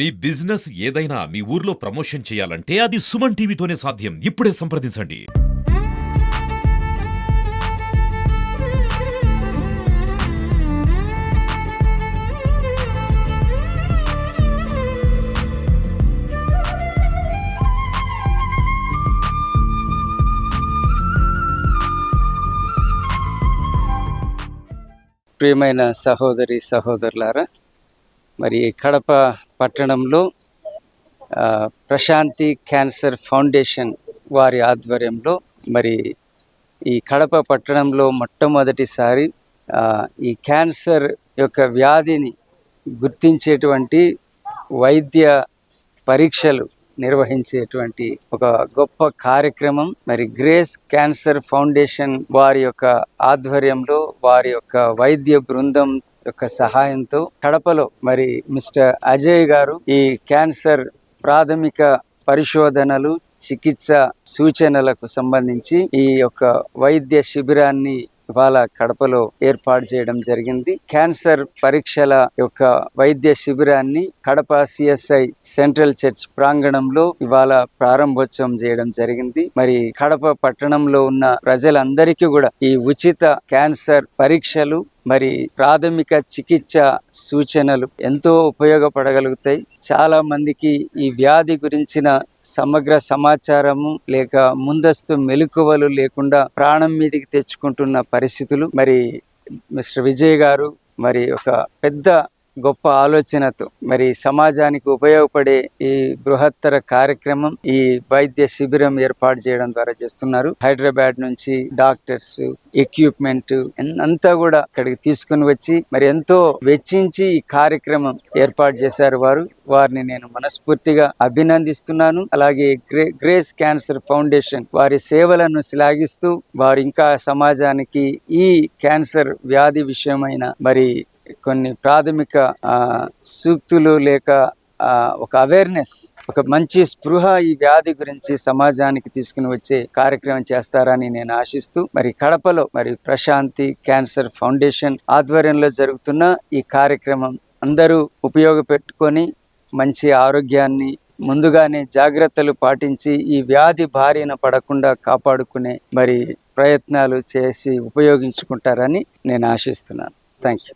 మీ business ఏదైనా మీ ఊర్లో promotion చేయాలంటే అది సుమన్ టీవీతోనే సాధ్యం. ఇప్పుడే సంప్రదించండి. ప్రియమైన సహోదరి సహోదరులారా మరి కడప పట్టణంలో ప్రశాంతి క్యాన్సర్ ఫౌండేషన్ వారి ఆధ్వర్యంలో మరి ఈ కడప పట్టణంలో మొట్టమొదటిసారి ఈ క్యాన్సర్ యొక్క వ్యాధిని గుర్తించేటువంటి వైద్య పరీక్షలు నిర్వహించేటువంటి ఒక గొప్ప కార్యక్రమం. మరి గ్రేస్ క్యాన్సర్ ఫౌండేషన్ వారి యొక్క ఆధ్వర్యంలో వారి యొక్క వైద్య బృందం యొక్క సహాయంతో కడపలో మరి మిస్టర్ అజయ్ గారు ఈ క్యాన్సర్ ప్రాథమిక పరిశోధనలు చికిత్స సూచనలకు సంబంధించి ఈ యొక్క వైద్య శిబిరాన్ని ఇవాళ కడపలో ఏర్పాటు చేయడం జరిగింది. క్యాన్సర్ పరీక్షల యొక్క వైద్య శిబిరాన్ని కడప సిఎస్ఐ సెంట్రల్ చర్చ్ ప్రాంగణంలో ఇవాళ ప్రారంభోత్సవం చేయడం జరిగింది. మరి కడప పట్టణంలో ఉన్న ప్రజలందరికీ కూడా ఈ ఉచిత క్యాన్సర్ పరీక్షలు మరి ప్రాథమిక చికిత్స సూచనలు ఎంతో ఉపయోగపడగలుగుతాయి. చాలా మందికి ఈ వ్యాధి గురించిన సమగ్ర సమాచారము లేక ముందస్తు మెలకువలు లేకుండా ప్రాణం మీదకి తెచ్చుకుంటున్న పరిస్థితులు. మరి మిస్టర్ విజయ్ గారు మరి ఒక పెద్ద గొప్ప ఆలోచనతో మరి సమాజానికి ఉపయోగపడే ఈ బృహత్తర కార్యక్రమం ఈ వైద్య శిబిరం ఏర్పాటు చేయడం ద్వారా చేస్తున్నారు. హైదరాబాద్ నుంచి డాక్టర్స్ ఎక్విప్మెంట్ అంతా కూడా ఇక్కడికి తీసుకుని వచ్చి మరి ఎంతో వెచ్చించి ఈ కార్యక్రమం ఏర్పాటు చేశారు వారు. వారిని నేను మనస్ఫూర్తిగా అభినందిస్తున్నాను. అలాగే గ్రే గ్రేస్ క్యాన్సర్ ఫౌండేషన్ వారి సేవలను శ్లాఘిస్తూ వారు ఇంకా సమాజానికి ఈ క్యాన్సర్ వ్యాధి విషయమైన మరి కొన్ని ప్రాథమిక సూక్తులు లేక ఒక అవేర్నెస్ ఒక మంచి స్పృహ ఈ వ్యాధి గురించి సమాజానికి తీసుకుని వచ్చే కార్యక్రమం చేస్తారని నేను ఆశిస్తూ మరి కడపలో మరి ప్రశాంతి క్యాన్సర్ ఫౌండేషన్ ఆధ్వర్యంలో జరుగుతున్న ఈ కార్యక్రమం అందరూ ఉపయోగపెట్టుకొని మంచి ఆరోగ్యాన్ని ముందుగానే జాగ్రత్తలు పాటించి ఈ వ్యాధి బారిన పడకుండా కాపాడుకునే మరి ప్రయత్నాలు చేసి ఉపయోగించుకుంటారని నేను ఆశిస్తున్నాను. Thank you